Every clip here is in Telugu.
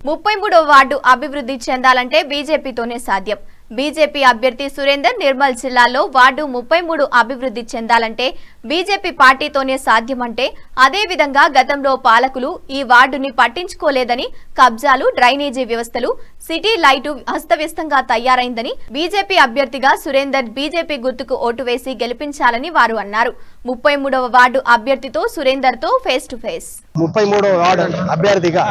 ముప్పై మూడో వార్డు అభివృద్ధి చెందాలంటే బీజేపీతోనే సాధ్యం. బీజేపీ అభ్యర్థి సురేందర్ నిర్మల్ జిల్లాలో వార్డు ముప్పై మూడు అభివృద్ధి చెందాలంటే బీజేపీ పార్టీతోనే సాధ్యమంటే అదే విధంగా గతంలో పాలకులు ఈ వార్డుని పట్టించుకోలేదని కబ్జాలు డ్రైనేజీ వ్యవస్థలు సిటీ లైటు అస్తవ్యస్తంగా తయారైందని బీజేపీ అభ్యర్థిగా సురేందర్ బీజేపీ గుర్తుకు ఓటు వేసి గెలిపించాలని వారు అన్నారు. ముప్పై మూడవ వార్డు అభ్యర్థితో సురేందర్తో ఫేస్ టు ఫేస్. ముప్పై మూడవ వార్డు అభ్యర్థిగా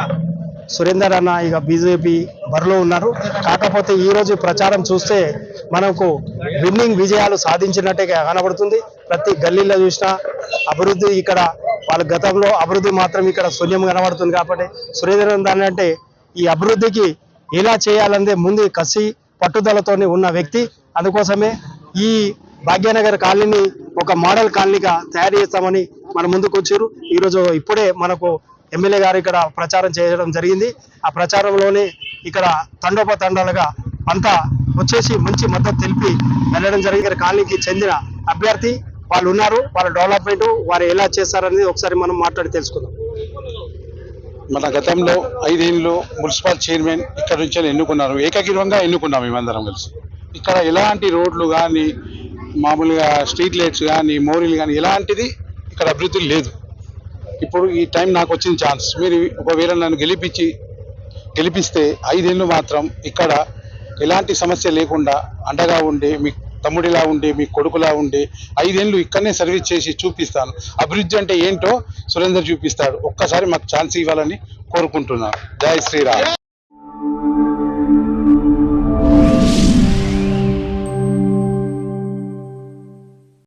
సురేందర్ అన్న ఇక బీజేపీ బరిలో ఉన్నారు. కాకపోతే ఈ రోజు ప్రచారం చూస్తే మనకు విన్నింగ్ విజయాలు సాధించినట్టే కనబడుతుంది. ప్రతి గల్లీలో చూసినా అభివృద్ధి ఇక్కడ వాళ్ళ గతంలో అభివృద్ధి మాత్రం ఇక్కడ శూన్యం కనబడుతుంది కాబట్టి సురేందర్ అన్న అంటే ఈ అభివృద్ధికి ఎలా చేయాలంటే ముందు కసి పట్టుదలతోనే ఉన్న వ్యక్తి. అందుకోసమే ఈ భాగ్యనగర్ కాలనీ ఒక మోడల్ కాలనీగా తయారు చేస్తామని మన ముందుకు వచ్చారు. ఈరోజు ఇప్పుడే మనకు ఎమ్మెల్యే గారు ఇక్కడ ప్రచారం చేయడం జరిగింది. ఆ ప్రచారంలోనే ఇక్కడ తండోపతండాలుగా అంతా వచ్చేసి మంచి మద్దతు తెలిపి వెళ్ళడం జరిగింది. ఇక్కడ కాలనీకి చెందిన అభ్యర్థి వాళ్ళు ఉన్నారు. వాళ్ళ డెవలప్మెంట్ వారు ఎలా చేస్తారనేది ఒకసారి మనం మాట్లాడి తెలుసుకుందాం. మన గతంలో ఐదేళ్ళు మున్సిపల్ చైర్మన్ ఇక్కడ నుంచి ఎన్నుకున్నారు. ఏకగ్రీవంగా ఎన్నుకున్నాం మేమందరం కలిసి. ఇక్కడ ఎలాంటి రోడ్లు కానీ మామూలుగా స్ట్రీట్ లైట్స్ కానీ మోరీలు కానీ ఎలాంటిది ఇక్కడ అభివృద్ధి లేదు. ఇప్పుడు ఈ టైం నాకు వచ్చిన ఛాన్స్. మీరు ఒకవేళ నన్ను గెలిపించి గెలిపిస్తే ఐదేళ్ళు మాత్రం ఇక్కడ ఎలాంటి సమస్య లేకుండా అండగా ఉండి మీ తమ్ముడిలా ఉండి మీ కొడుకులా ఉండి ఐదేళ్ళు ఇక్కడనే సర్వీస్ చేసి చూపిస్తాను. అభివృద్ధి అంటే ఏంటో సురేందర్ చూపిస్తాడు. ఒక్కసారి మాకు ఛాన్స్ ఇవ్వాలని కోరుకుంటున్నాను. జై శ్రీరామ్.